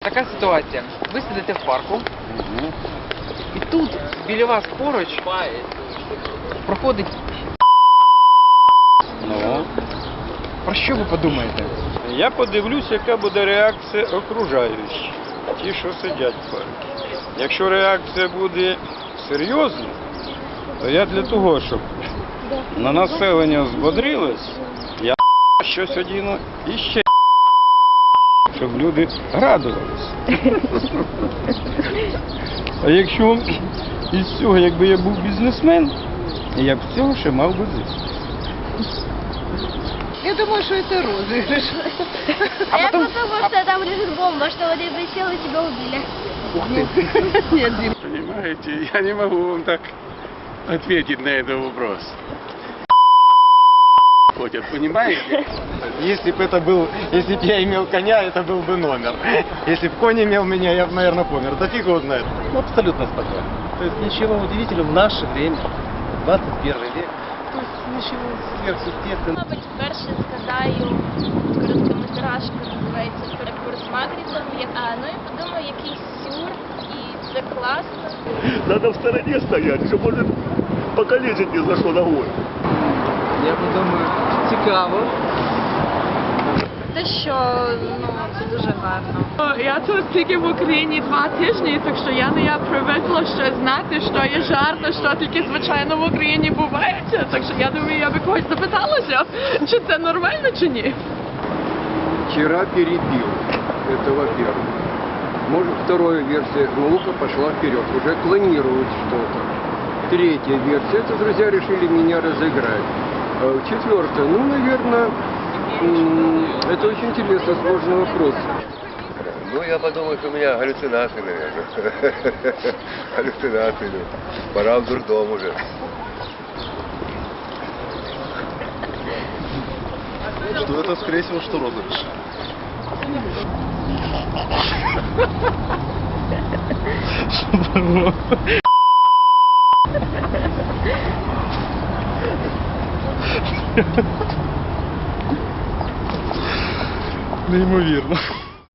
Така ситуація. Ви сидите в парку, і тут біля вас поруч проходить. Ну, Про що ви подумаєте? я подивлюсь, яка буде реакція окружаючих, ті, що сидять в парку. Якщо реакція буде серйозна, то я для того, щоб на населення збодрилось, я щось одіну і ще щоб люди радувалися. А якщо із цього, якби я був бізнесмен, я б з цього ще мав би зиск. Я думаю, что это розыгрыш. А А я потом- подумала, что там лежит бомба, что вот я присела и тебя убили. Ух. Нет, Дим. Понимаете, я не могу вам так ответить на этот вопрос Ходят, понимаете? Если бы это был, если бы я имел коня, это был бы номер. Если бы конь имел меня, я бы, наверное, помер. Да фиг его знает. Ну, абсолютно спокойно. То есть ничего удивительного в наше время, 21 век. То есть ничего сверхъестественного. Мабуть, вперше згадаю короткометражку, називається «Перекур з Магрітом». А, ну і подумаю, який сюр, і це класно. Надо в стороне стоять, чтобы может покалечить ни за что ногой. Я подумаю, цікаво. Те, що ну, це дуже гарно. Я тут тільки в Україні два тижні, так що я не я привикла ще знати, що є жарт, що тільки звичайно в Україні бувається. Так що я думаю, я би когось запиталася, чи це нормально чи ні. Вчера перебил. Это во-первых. Может, вторая версия. Наука пошла вперед. Уже планируют что-то. Третья версия. Это друзья решили меня разыграть. А Четвертая. Ну, наверное, это очень интересно, сложный вопрос. Ну, я подумал, что у меня галлюцинации, наверное. Галлюцинации. Пора в дурдом уже. Что это, скорее всего, что розыгрыш. Неймовірно.